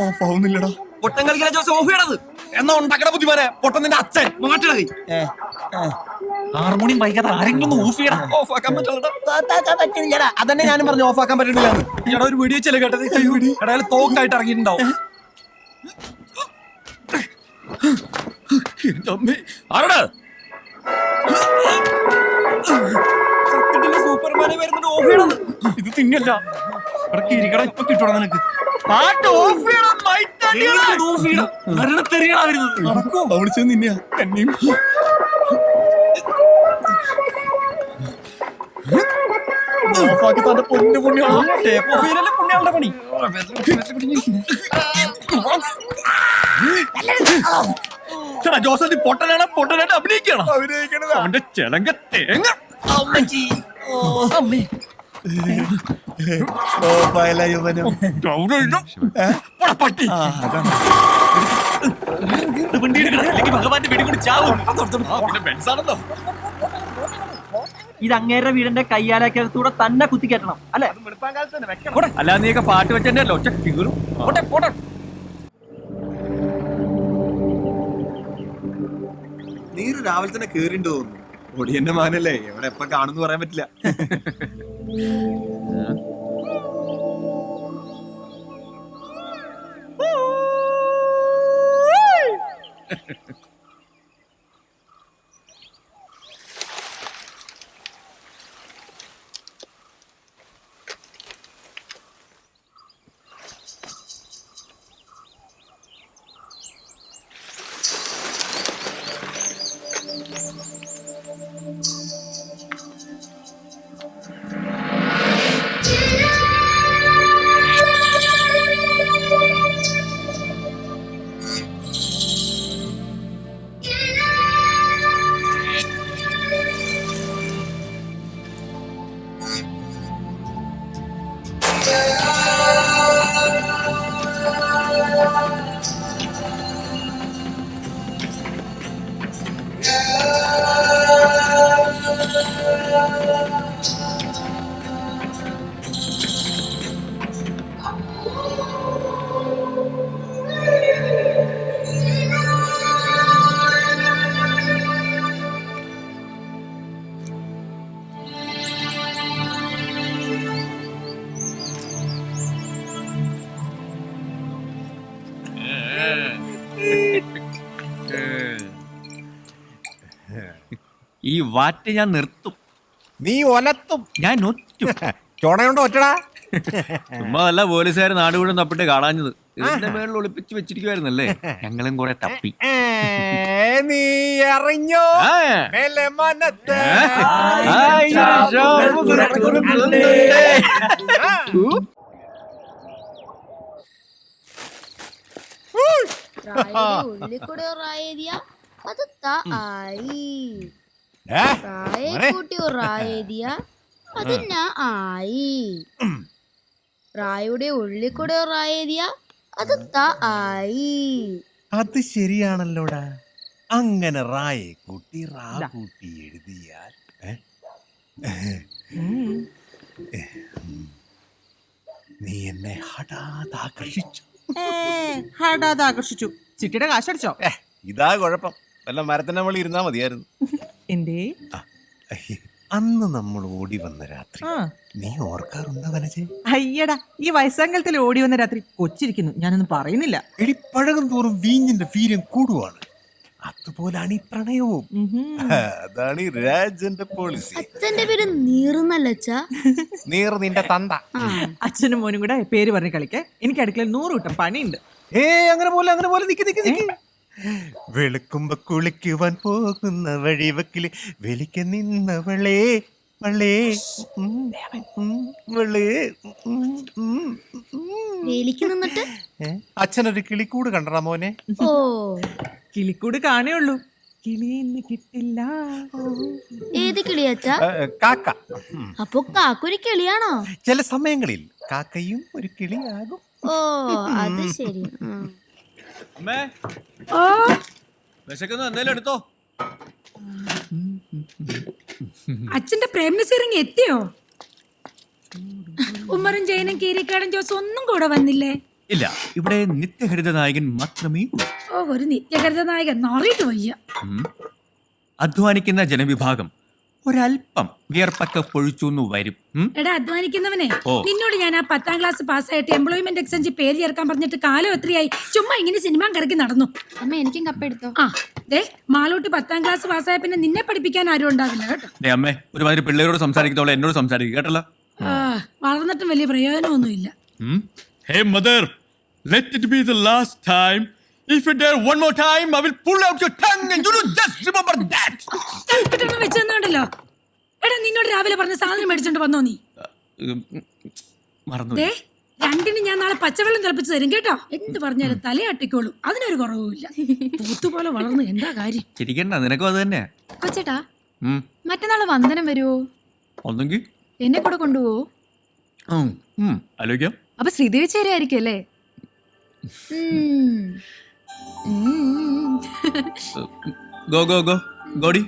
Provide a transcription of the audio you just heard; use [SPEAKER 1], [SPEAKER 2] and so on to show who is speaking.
[SPEAKER 1] Of ആവുന്നില്ലടാ
[SPEAKER 2] പൊട്ടം കളിക്കല ജോസ് ഓഫ് ചെയ്യണത്
[SPEAKER 1] എന്നാ ഉണ്ടാക്കണ ബുദ്ധിമാനെ? പൊട്ടൻ നിന്റെ അച്ഛൻ.
[SPEAKER 2] മാറ്റണ കൈ
[SPEAKER 3] ഹാർമോണിയം വൈകാതെ ആരെങ്കിലും ഓഫ് ചെയ്യണം.
[SPEAKER 2] ഓഫ് ആക്കാൻ
[SPEAKER 1] പറ്റുന്നില്ലടാ അതന്നെ ഞാനും പറഞ്ഞു ഓഫ് ആക്കാൻ പറ്റണില്ല
[SPEAKER 2] ഈടാ ഒരു വീഡിയോ ചെല്ലു കേട്ടത് ഇടയിൽ തോക്കായിട്ട് ഇറങ്ങിയിട്ടുണ്ടാവും. ആരോട്? വരുന്നുണ്ട് ഓഫ് ചെയ്യണത്
[SPEAKER 3] ഇത് തിന്നല്ല. ഇടയ്ക്ക് ഇരിക്കട ഇപ്പൊ കിട്ടണം നിനക്ക്.
[SPEAKER 1] പാട്ട് ഓഫ് ചെയ്യണം. മൈക്ക്
[SPEAKER 3] എന്ത് ഓഫ് ചെയ്യണം. മരണത്തെറിയണ വരുന്നത്.
[SPEAKER 1] നടക്കോ? നിന്നെയാ. എന്നെയും ഓഫാക്കി തന്റെ പൊന്നു പുണ്യാണ്
[SPEAKER 2] ടേപ്പ് ഓഫ് ചെയ്യലല്ലേ പുണ്യാളുടെ പണി?
[SPEAKER 1] ജോസഫ് പൊട്ടനാണ്? പൊട്ടനായിട്ട് അഭിനയിക്കണം അഭിനയിക്കണത്. അവന്റെ ചെലങ്ക തേങ്ങ. ഓഫായല്ല യുവനം. പട്ടി.
[SPEAKER 3] ഭഗവാന്റെ വെടി കൂടി ചാവും. ബെൻസാണല്ലോ
[SPEAKER 4] ഇത് അങ്ങേരുടെ വീടിന്റെ കയ്യാലക്കകത്തൂടെ തന്നെ കുത്തിക്കയറ്റണം അല്ലെ?
[SPEAKER 2] അല്ല നീയൊക്കെ പാട്ട് അല്ലോ ഒറ്റ കീറും പോട്ടെ പോട്ടെ
[SPEAKER 1] നീര് രാവിലെ തന്നെ കേറിണ്ടോന്നു. തോന്നുന്നു ഒടിയന്റെ മകനല്ലേ? എവിടെ എപ്പ കാണുന്നു പറയാൻ പറ്റില്ല. Yeah.
[SPEAKER 2] ഈ വാറ്റ് ഞാൻ നിർത്തും.
[SPEAKER 1] നീ ഒലത്തും.
[SPEAKER 2] ഞാൻ ഒറ്റും.
[SPEAKER 1] ചോണയുണ്ടോ ഒറ്റടാ?
[SPEAKER 2] ചുമ്മാതല്ല പോലീസുകാർ നാട് മുഴുവൻ തപ്പിട്ട് കാണാഞ്ഞത്. ഇതിന്റെ മേളിൽ ഒളിപ്പിച്ച് വെച്ചിരിക്കുവായിരുന്നല്ലേ? ഞങ്ങളും കുറെ തപ്പി.
[SPEAKER 1] നീ അറിഞ്ഞോ?
[SPEAKER 2] ആ.
[SPEAKER 1] മേലെ മനത്തെ
[SPEAKER 2] ആയി, ഷോപ്പ് തുറക്കുന്നുണ്ട്.
[SPEAKER 5] റായയുടെ ഉള്ളിൽ കൂടെ റായരിയ അത് ത റായ അത് ഞാൻ ആയി. റായുടെ ഉള്ളിൽ കൂടെ റായരിയ അത് ത ആയി.
[SPEAKER 6] അത് ശരിയാണല്ലോടാ. അങ്ങനെ റായെ കൂട്ടി റാ കൂട്ടി എഴുതിയാൽ? നീ എന്നെ ഹഠാത് ആകർഷിച്ചു.
[SPEAKER 7] ഹഠാത് ആകർഷിച്ചു. ചിട്ടിയുടെ കാശടിച്ചോ?
[SPEAKER 6] ഇതാ കുഴപ്പം. വല്ല മരത്തിന്റെ മുകളിൽ ഇരുന്നാ മതിയായിരുന്നു.
[SPEAKER 7] എന്തേ?
[SPEAKER 6] അന്ന് നമ്മൾ ഓടി വന്ന രാത്രി. നീ ഓർക്കാറുണ്ടോ വനജെ?
[SPEAKER 7] അയ്യടാ ഈ വയസ്സാങ്കലത്തിൽ ഓടി വന്ന രാത്രി കൊച്ചിരിക്കുന്നു. ഞാനൊന്നും പറയുന്നില്ല.
[SPEAKER 6] എടി പഴകം തോറും വീഞ്ഞിന്റെ വീര്യം കൂടുവാണ്. അതുപോലാണ് ഈ പ്രണയവും. അതാണ് ഈ രാജന്റെ പോളിസി
[SPEAKER 5] അച്ഛന്റെ പേര് നീറുന്നല്ലച്ച
[SPEAKER 6] നീർ നിന്റെ തന്ത.
[SPEAKER 7] അച്ഛനും മോനും കൂടെ പേര് പറഞ്ഞ് കളിക്കേ എനിക്ക് അടുക്കളയിൽ നൂറ് കൂട്ടം പണിയുണ്ട്.
[SPEAKER 6] ഏ അങ്ങനെ പോലെ അങ്ങനെ പോലെ നിക്ക് നിക്ക് നിക്ക്. വെളുക്കുമ്പോ കുളിക്കുവാൻ പോകുന്ന വഴിവക്കിൽ വെളിക്ക നിന്നവളേ വളേ വളേ.
[SPEAKER 5] വേലിക്ക് നിന്നിട്ട്?
[SPEAKER 6] അച്ഛനൊരു കിളിക്കൂട് കണ്ടടാ മോനെ.
[SPEAKER 5] ഓ.
[SPEAKER 7] കിളിക്കൂട് കാണേ ഉള്ളൂ. ഇന്ന് കിട്ടില്ല.
[SPEAKER 5] ഏത് കിളിയച്ച?
[SPEAKER 6] ഏ, കാക്ക. ഉം.
[SPEAKER 5] അപ്പൊ കാക്കൊരു കിളിയാണോ?
[SPEAKER 6] ചില സമയങ്ങളിൽ കാക്കയും ഒരു കിളിയാകും.
[SPEAKER 5] ഓ അത് ശരി. ആ.
[SPEAKER 2] അമ്മേ വിശക്കുന്ന എന്തേലും എടുത്തോ.
[SPEAKER 8] അച്ഛന്റെ പ്രേമസിറങ്ങി എത്തിയോ? ഉമ്മറും ജയനും കീരിക്കാടൻ ജോസ് ഒന്നും കൂടെ വന്നില്ലേ?
[SPEAKER 2] ഇല്ല ഇവിടെ നിത്യഹരിത നായകൻ മാത്രമേ ഉള്ളൂ.
[SPEAKER 8] ഓ ഒരു നിത്യഹരിത നായകൻ നോറിയിട്ട് വയ്യ.
[SPEAKER 2] അധ്വാനിക്കുന്ന ജനവിഭാഗം ഒരല്പം വിയർപ്പൊക്കെ പൊഴിച്ചു എന്ന് വരും ഉം.
[SPEAKER 8] എടാ അധ്വാനിക്കുന്നവനെ
[SPEAKER 2] ഓ.
[SPEAKER 8] നിന്നോട് ഞാൻ ആ പത്താം ക്ലാസ് പാസ്സായിട്ട് എംപ്ലോയ്മെന്റ് എക്സ്ചേഞ്ച് പേര് ചേർക്കാൻ പറഞ്ഞിട്ട് കാലം എത്രയായി ചുമ്മാ ഇങ്ങനെ സിനിമ കറക്കി നടന്നു
[SPEAKER 5] അമ്മ എനിക്കും കപ്പ എടുത്തോ
[SPEAKER 8] ആ ദേ മാളോട്ട് പത്താം ക്ലാസ് പാസ്സായ പിന്നെ നിന്നെ പഠിപ്പിക്കാൻ ആരും ഉണ്ടാവില്ല കേട്ടോ
[SPEAKER 2] ദേ അമ്മേ ഒരുമാതിരി പിള്ളേരോട് സംസാരിക്കുന്നവളെ എന്നോട് സംസാരിക്കുക കേട്ടല്ലോ
[SPEAKER 8] ആ, വളർന്നിട്ടും വലിയ പ്രയോജനമൊന്നുമില്ല
[SPEAKER 1] Hey, mother, let it be the last time. If you dare one more time, I will pull out your tongue and you will just remember that.
[SPEAKER 8] കിട്ടണം വെച്ചോ എടാ നിന്നോട് രാവിലെ പറഞ്ഞ സാധനം മേടിച്ചോണ്ട് വന്നോ നീ?
[SPEAKER 2] മറന്നു
[SPEAKER 8] ദേ രണ്ടിന് ഞാൻ നാളെ പച്ചവെള്ളം തിളപ്പിച്ച് തരും കേട്ടോ. എന്ത് പറഞ്ഞാലും തലയാട്ടിക്കോളും അതിനൊരു കുറവുമില്ല പൂത്തുപോലെ വളർന്നു എന്താ കാര്യം?
[SPEAKER 2] ചിരിക്കണ്ട നിനക്കും അത് തന്നെ
[SPEAKER 5] കൊച്ചേട്ടാ. മറ്റന്നാൾ വന്ദനം വരുവോ?
[SPEAKER 2] ഒന്നെങ്കിൽ?
[SPEAKER 5] എന്നെ കൂടെ കൊണ്ടുപോവോ?
[SPEAKER 2] ആലോചിക്കാം.
[SPEAKER 5] അപ്പൊ ശ്രീദേവി ചേരായിരിക്കും അല്ലേ?
[SPEAKER 2] Go go go. ഗോഡി.